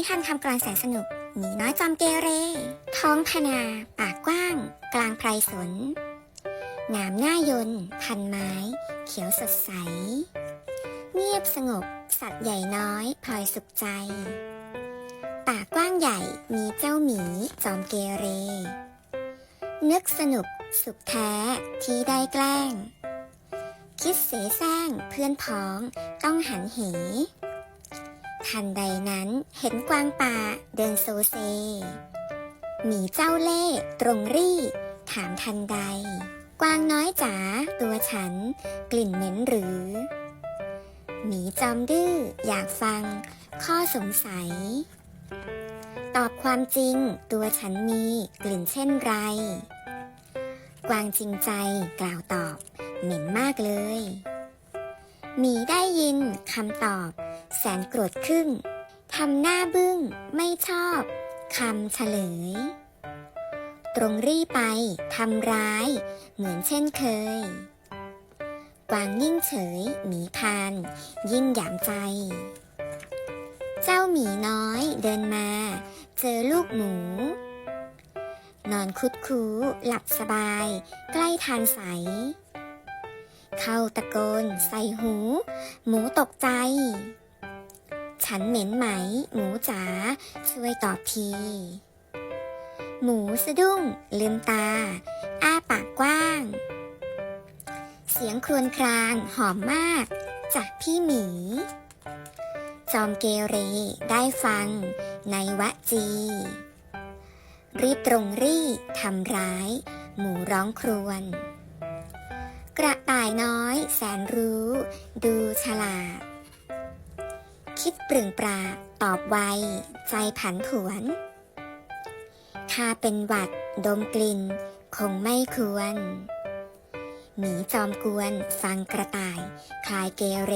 นิทานคำกลอนแสนสนุกหมีน้อยจอมเกเร ท้องพนา ปากกว้าง กลางไพรสนงามหน้ายน์พันไม้ เขียวสดใส เงียบสงบ สัตว์ใหญ่น้อยพลอยสุขใจ ปากกว้างใหญ่มีเจ้าหมีจอมเกเร นึกสนุกสุขแท้ที่ได้แกล้ง คิดเสแสร้งเพื่อนพ้องต้องหันเห ทันใดนั้นเห็นกวางป่าเดินโซเซ หมีเจ้าเล่ตรงรี่ ถามทันใด กวางน้อยจ๋าตัวฉัน กลิ่นเหม็นหรือ หมีจอมดื้ออยากฟัง ข้อสงสัย ตอบความจริงตัวฉันมีกลิ่นเช่นไร กวางจริงใจกล่าวตอบ เหม็นมากเลย หมีได้ยินคำตอบ แสนโกรธขึ้นทำหน้าบึ้งไม่ชอบคำเฉลย ตรงรีไปทำร้าย เหมือนเช่นเคย กวางนิ่งเฉยหมีพาน ยิ่งหยามใจ เจ้าหมีน้อยเดินมา เจอลูกหมู นอนคุดคูหลับสบาย ใกล้ทานใส เข้าตะโกนใส่หู หมูตกใจ ฉันเหม็นไหม หมูจ๋าช่วยตอบที หมูสะดุ้ง ลืมตา อ้าปากกว้าง เสียงครวญครางหอมมาก จากพี่หมี จอมเกเรได้ฟัง ในวะจี รีบตรงรีทำร้าย หมูร้องครวญกระต่ายน้อยแสนรู้ ดูฉลาด คิดปรึงปรา ตอบไว ใจผันผวนข้าเป็นหวัด ดมกลิ่น คงไม่ควร หมีจอมกวน ฟังกระต่าย คลายเกเร